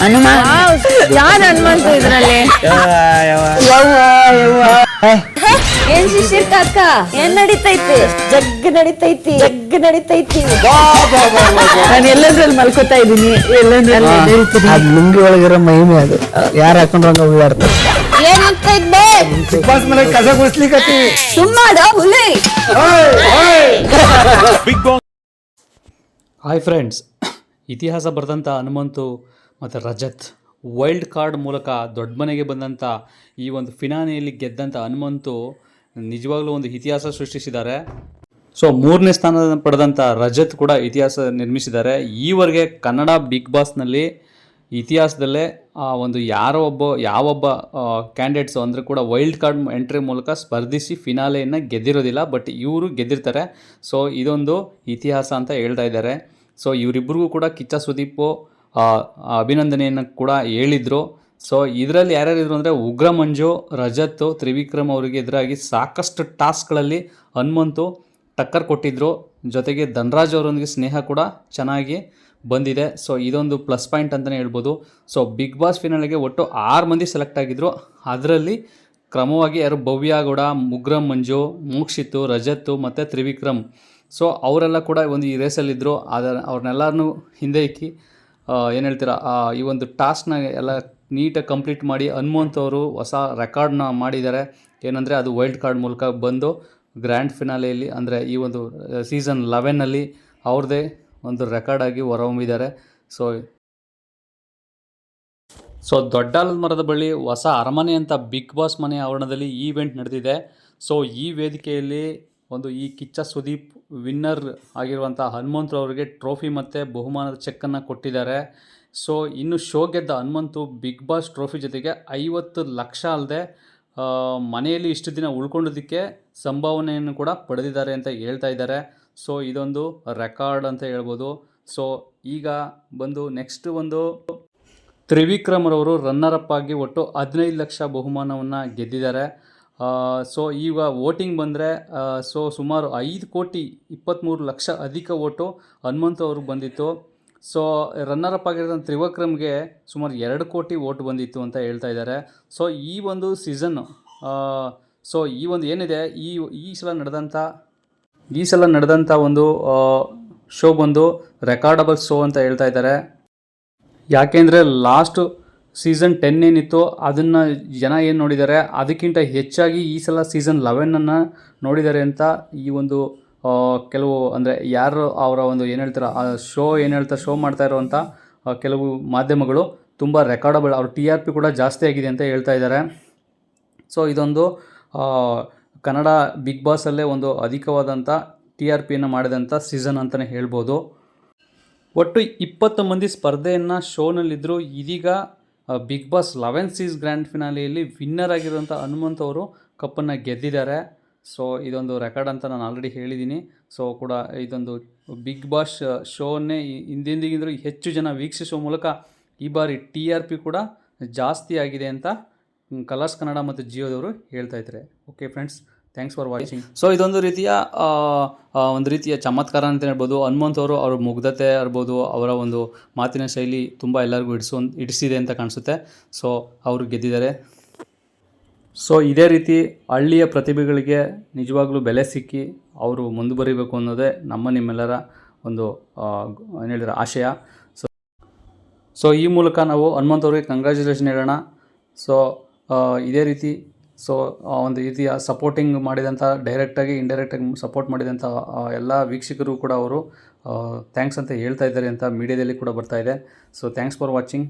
ಹನುಮ. ಯಾರು ಹನುಮಂತು ಇದ್ರಲ್ಲಿ? ಏನ್ ಶಿಶಿರ್ ಕಾಕ ಏನ್ ನಡೀತೈತಿ? ಜಗ್ ನಡೀತೈತಿ. ಜಗ್ ನಡೀತೈತಿ. ನಾನು ಎಲ್ಲದ್ರಲ್ಲಿ ಮಲ್ಕೋತಾ ಇದ್ದೀನಿ. ಎಲ್ಲಂದ್ರಲ್ಲಿ ಅದು ಲುಂಗಿ ಒಳಗಿರೋ ಮಹಿಮೆ ಅದು. ಯಾರು ಹಾಕೊಂಡ್ರ ಓಡಾಡ್ತಾರೆ ಏನ್ ಆಗ್ತೈತೆ ಬಸ್ ಮನೆ ಕಸ ಗುಡಿಸ್ಲಿಕ್ಕತ್ತಿ ಸುಮ್ಮಾಡ ಹುಲಿ. ಹಾಯ್ ಫ್ರೆಂಡ್ಸ್ ಇತಿಹಾಸ ಬರೆದಂಥ ಹನುಮಂತು ಮತ್ತು ರಜತ್ ವೈಲ್ಡ್ ಕಾರ್ಡ್ ಮೂಲಕ ದೊಡ್ಡ ಮನೆಗೆ ಬಂದಂಥ ಈ ಒಂದು ಫಿನಾನೆಯಲ್ಲಿ ಗೆದ್ದಂಥ ಹನುಮಂತು ನಿಜವಾಗ್ಲೂ ಒಂದು ಇತಿಹಾಸ ಸೃಷ್ಟಿಸಿದ್ದಾರೆ. ಸೊ ಮೂರನೇ ಸ್ಥಾನ ಪಡೆದಂಥ ರಜತ್ ಕೂಡ ಇತಿಹಾಸ ನಿರ್ಮಿಸಿದ್ದಾರೆ. ಈವರೆಗೆ ಕನ್ನಡ ಬಿಗ್ ಬಾಸ್ನಲ್ಲಿ ಇತಿಹಾಸದಲ್ಲೇ, ಆ, ಒಂದು ಯಾರೋ ಒಬ್ಬ, ಯಾವೊಬ್ಬ ಕ್ಯಾಂಡಿಡೇಟ್ಸು ಅಂದರೆ ಕೂಡ ವೈಲ್ಡ್ ಕಾರ್ಡ್ ಎಂಟ್ರಿ ಮೂಲಕ ಸ್ಪರ್ಧಿಸಿ ಫಿನಾಲೆಯನ್ನು ಗೆದ್ದಿರೋದಿಲ್ಲ, ಬಟ್ ಇವರು ಗೆದ್ದಿರ್ತಾರೆ. ಸೊ ಇದೊಂದು ಇತಿಹಾಸ ಅಂತ ಹೇಳ್ತಾ ಇದ್ದಾರೆ. ಸೊ ಇವರಿಬ್ಬರಿಗೂ ಕೂಡ ಕಿಚ್ಚ ಸುದೀಪು ಅಭಿನಂದನೆಯನ್ನು ಕೂಡ ಹೇಳಿದರು. ಸೊ ಇದರಲ್ಲಿ ಯಾರ್ಯಾರಿದ್ರು ಅಂದರೆ ಉಗ್ರ ಮಂಜು, ರಜತ್, ತ್ರಿವಿಕ್ರಮ್ ಅವರಿಗೆ ಎದುರಾಗಿ ಸಾಕಷ್ಟು ಟಾಸ್ಕ್ಗಳಲ್ಲಿ ಹನುಮಂತು ಟಕ್ಕರ್ ಕೊಟ್ಟಿದ್ದರು ಜೊತೆಗೆ ಧನರಾಜ್ ಅವರೊಂದಿಗೆ ಸ್ನೇಹ ಕೂಡ ಚೆನ್ನಾಗಿ ಬಂದಿದೆ. ಸೊ ಇದೊಂದು ಪ್ಲಸ್ ಪಾಯಿಂಟ್ ಅಂತಲೇ ಹೇಳ್ಬೋದು. ಸೊ ಬಿಗ್ ಬಾಸ್ ಫಿನಾಲಿಗೆ ಒಟ್ಟು ಆರು ಮಂದಿ ಸೆಲೆಕ್ಟ್ ಆಗಿದ್ದರು ಅದರಲ್ಲಿ ಕ್ರಮವಾಗಿ ಯಾರು ಭವ್ಯ ಗೌಡ ಮುಗ್ರಂ ಮಂಜು, ಮೋಕ್ಷಿತ್ತು, ರಜತ್ತು ಮತ್ತು ತ್ರಿವಿಕ್ರಮ್. ಸೊ ಅವರೆಲ್ಲ ಕೂಡ ಒಂದು ಈ ರೇಸಲ್ಲಿದ್ದರು ಅದರ ಅವ್ರನ್ನೆಲ್ಲರನ್ನೂ ಹಿಂದೆ ಇಕ್ಕಿ ಏನು ಹೇಳ್ತೀರಾ ಈ ಒಂದು ಟಾಸ್ಕ್ನ ಎಲ್ಲ ನೀಟಾಗಿ ಕಂಪ್ಲೀಟ್ ಮಾಡಿ ಹನುಮಂತ್ ಅವರು ಹೊಸ ರೆಕಾರ್ಡ್ನ ಮಾಡಿದ್ದಾರೆ ಏನಂದರೆ ಅದು ವೈಲ್ಡ್ ಕಾರ್ಡ್ ಮೂಲಕ ಬಂದು ಗ್ರ್ಯಾಂಡ್ ಫಿನಾಲೆಯಲ್ಲಿ ಅಂದರೆ ಈ ಒಂದು ಸೀಸನ್ ಲೆವೆನ್ನಲ್ಲಿ ಅವ್ರದ್ದೇ ಒಂದು ರೆಕಾರ್ಡ್ ಆಗಿ ಹೊರಹೊಮ್ಮಿದ್ದಾರೆ ಸೊ ಸೊ ದೊಡ್ಡಾಲದ ಮರದ ಬಳಿ ಹೊಸ ಅರಮನೆ ಅಂತ ಬಿಗ್ ಬಾಸ್ ಮನೆ ಆವರಣದಲ್ಲಿ ಈವೆಂಟ್ ನಡೆದಿದೆ. ಸೊ ಈ ವೇದಿಕೆಯಲ್ಲಿ ಒಂದು ಈ ಕಿಚ್ಚ ಸುದೀಪ್ ವಿನ್ನರ್ ಆಗಿರುವಂಥ ಹನುಮಂತ್ ಅವರಿಗೆ ಟ್ರೋಫಿ ಮತ್ತು ಬಹುಮಾನದ ಚೆಕ್ಕನ್ನು ಕೊಟ್ಟಿದ್ದಾರೆ. ಸೊ ಇನ್ನು ಶೋ ಗೆದ್ದ ಹನುಮಂತು ಬಿಗ್ ಬಾಸ್ ಟ್ರೋಫಿ ಜೊತೆಗೆ ಐವತ್ತು ಲಕ್ಷ ಅಲ್ಲದೆ ಮನೆಯಲ್ಲಿ ಇಷ್ಟು ದಿನ ಉಳ್ಕೊಂಡಿದ್ದಕ್ಕೆ ಸಂಭಾವನೆಯನ್ನು ಕೂಡ ಪಡೆದಿದ್ದಾರೆ ಅಂತ ಹೇಳ್ತಾ ಇದ್ದಾರೆ. ಸೊ ಇದೊಂದು ರೆಕಾರ್ಡ್ ಅಂತ ಹೇಳ್ಬೋದು. ಸೊ ಈಗ ಬಂದು ನೆಕ್ಸ್ಟ್ ಒಂದು ತ್ರಿವಿಕ್ರಮರವರು ರನ್ನರ್ ಅಪ್ ಆಗಿ ಒಟ್ಟು ಹದಿನೈದು ಲಕ್ಷ ಬಹುಮಾನವನ್ನು ಗೆದ್ದಿದ್ದಾರೆ. ಸೊ ಈಗ ವೋಟಿಂಗ್ ಬಂದರೆ ಸೊ ಸುಮಾರು ಐದು ಕೋಟಿ ಇಪ್ಪತ್ತ್ಮೂರು ಲಕ್ಷ ಅಧಿಕ ಓಟು ಹನುಮಂತು ಅವ್ರಿಗೆ ಬಂದಿತ್ತು. ಸೊ ರನ್ನರ್ ಅಪ್ ಆಗಿರೋ ತ್ರಿವಕ್ರಮ್ಗೆ ಸುಮಾರು ಎರಡು ಕೋಟಿ ಓಟ್ ಬಂದಿತ್ತು ಅಂತ ಹೇಳ್ತಾ ಇದ್ದಾರೆ. ಸೊ ಈ ಒಂದು ಸೀಸನ್ನು ಸೊ ಈ ಒಂದು ಏನಿದೆ, ಈ ಈ ಸಲ ನಡೆದಂಥ, ಈ ಸಲ ನಡೆದಂಥ ಒಂದು ಶೋ ಬಂದು ರೆಕಾರ್ಡಬಲ್ ಶೋ ಅಂತ ಹೇಳ್ತಾ ಇದ್ದಾರೆ. ಯಾಕೆಂದರೆ ಲಾಸ್ಟ್ ಸೀಸನ್ ಟೆನ್ ಏನಿತ್ತು ಅದನ್ನು ಜನ ಏನು ನೋಡಿದ್ದಾರೆ ಅದಕ್ಕಿಂತ ಹೆಚ್ಚಾಗಿ ಈ ಸಲ ಸೀಸನ್ ಲೆವೆನನ್ನು ನೋಡಿದ್ದಾರೆ ಅಂತ ಈ ಒಂದು ಕೆಲವು ಅಂದರೆ ಯಾರು ಅವರ ಒಂದು ಏನು ಹೇಳ್ತಾರೆ, ಆ, ಶೋ ಏನು ಹೇಳ್ತಾರೆ ಶೋ ಮಾಡ್ತಾ ಇರುವಂಥ ಕೆಲವು ಮಾಧ್ಯಮಗಳು ತುಂಬ ರೆಕಾರ್ಡಬಲ್ ಅವ್ರ ಟಿ ಆರ್ ಪಿ ಕೂಡ ಜಾಸ್ತಿ ಆಗಿದೆ ಅಂತ ಹೇಳ್ತಾ ಇದ್ದಾರೆ ಸೊ ಇದೊಂದು ಕನ್ನಡ ಬಿಗ್ ಬಾಸಲ್ಲೇ ಒಂದು ಅಧಿಕವಾದಂಥ ಟಿ ಆರ್ ಪಿಯನ್ನು ಮಾಡಿದಂಥ ಸೀಸನ್ ಅಂತಲೇ ಹೇಳ್ಬೋದು. ಒಟ್ಟು ಇಪ್ಪತ್ತು ಮಂದಿ ಸ್ಪರ್ಧೆಯನ್ನು ಶೋನಲ್ಲಿದ್ದರು ಇದೀಗ Big Boss eleven season grand ಫಿನಾಲಿಯಲ್ಲಿ winner ಆಗಿರುವಂಥ ಹನುಮಂತ್ ಅವರು ಕಪ್ಪನ್ನು ಗೆದ್ದಿದ್ದಾರೆ. ಸೊ ಇದೊಂದು ರೆಕಾರ್ಡ್ ಅಂತ ನಾನು ಆಲ್ರೆಡಿ ಹೇಳಿದ್ದೀನಿ ಸೊ ಕೂಡ ಇದೊಂದು ಬಿಗ್ ಬಾಸ್ ಶೋನ್ನೇ ಹಿಂದಿಂದಿಗಿಂತಲೂ ಹೆಚ್ಚು ಜನ ವೀಕ್ಷಿಸುವ ಮೂಲಕ ಈ ಬಾರಿ ಟಿ ಆರ್ ಪಿ ಕೂಡ ಜಾಸ್ತಿ ಆಗಿದೆ ಅಂತ ಕಲರ್ಸ್ ಕನ್ನಡ ಮತ್ತು ಜಿಯೋದವರು ಹೇಳ್ತಾ ಇದ್ದಾರೆ. Okay friends thanks for watching so ಇದೊಂದು ರೀತಿಯ ಒಂದು ರೀತಿಯ ಚಮತ್ಕಾರ ಅಂತ ಹೇಳ್ಬೋದು. ಹನುಮಂತ್ ಅವರು ಅವ್ರ ಮುಗ್ಧತೆ ಇರ್ಬೋದು ಅವರ ಒಂದು ಮಾತಿನ ಶೈಲಿ ತುಂಬ ಎಲ್ಲರಿಗೂ ಇಡಿಸೋ ಇಡಿಸಿದೆ ಅಂತ ಕಾಣಿಸುತ್ತೆ. ಸೊ ಅವರು ಗೆದ್ದಿದ್ದಾರೆ. ಸೊ ಇದೇ ರೀತಿ ಹಳ್ಳಿಯ ಪ್ರತಿಭೆಗಳಿಗೆ ನಿಜವಾಗ್ಲೂ ಬೆಲೆ ಸಿಕ್ಕಿ ಅವರು ಮುಂದುವರಿಬೇಕು ಅನ್ನೋದೇ ನಮ್ಮ ನಿಮ್ಮೆಲ್ಲರ ಒಂದು ಏನು ಹೇಳಿದ್ರೆ ಆಶಯ. ಸೊ ಸೊ ಈ ಮೂಲಕ ನಾವು ಹನುಮಂತ್ ಅವರಿಗೆ ಕಂಗ್ರ್ಯಾಚುಲೇಷನ್ ಹೇಳೋಣ. ಸೊ ಇದೇ ರೀತಿ ಸೊ ಒಂದು ರೀತಿಯ ಸಪೋರ್ಟಿಂಗ್ ಮಾಡಿದಂಥ ಡೈರೆಕ್ಟಾಗಿ ಇಂಡೈರೆಕ್ಟಾಗಿ ಸಪೋರ್ಟ್ ಮಾಡಿದಂಥ ಎಲ್ಲ ವೀಕ್ಷಕರು ಕೂಡ ಅವರು ಥ್ಯಾಂಕ್ಸ್ ಅಂತ ಹೇಳ್ತಾ ಇದ್ದಾರೆ ಅಂತ ಮೀಡಿಯಾದಲ್ಲಿ ಕೂಡ ಬರ್ತಾ ಇದೆ. So thanks for watching